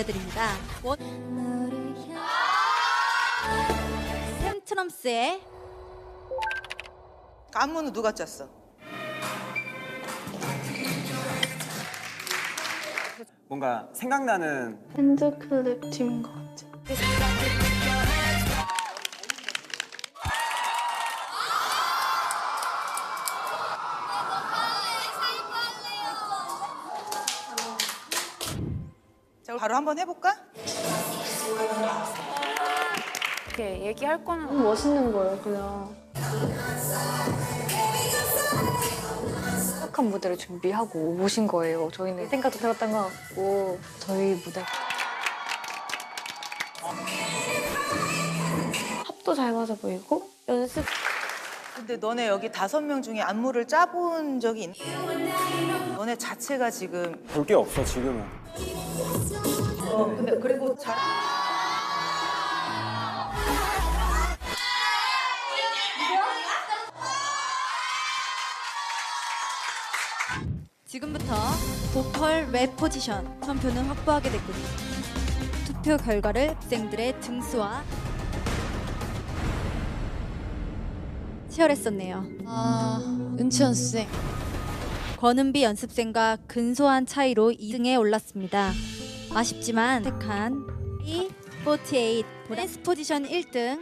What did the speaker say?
알려드립니다. 원... 샘 트럼스의 안무는 누가 짰어? 뭔가 생각나는 핸드 클립 팀인 것 같아. 자, 바로 한번 해볼까? 이렇게 얘기할 거는 너무 멋있는 거예요, 그냥. 완벽한 무대를 준비하고 오신 거예요. 저희는 생각도 해봤던 것 같고 저희 무대 합도 잘 맞아 보이고 연습 근데 너네 여기 다섯 명 중에 안무를 짜본 적이 있... 너네 자체가 지금 볼 게 없어 지금은. 잘 지금부터 보컬 랩 포지션 선표는 확보하게 됐군요. 투표 결과를 학생들의 등수와 치열했었네요. 아, 은채연 쌤. 권은비 연습생과 근소한 차이로 2등에 올랐습니다. 아쉽지만 택한 E48 댄스 포지션 1등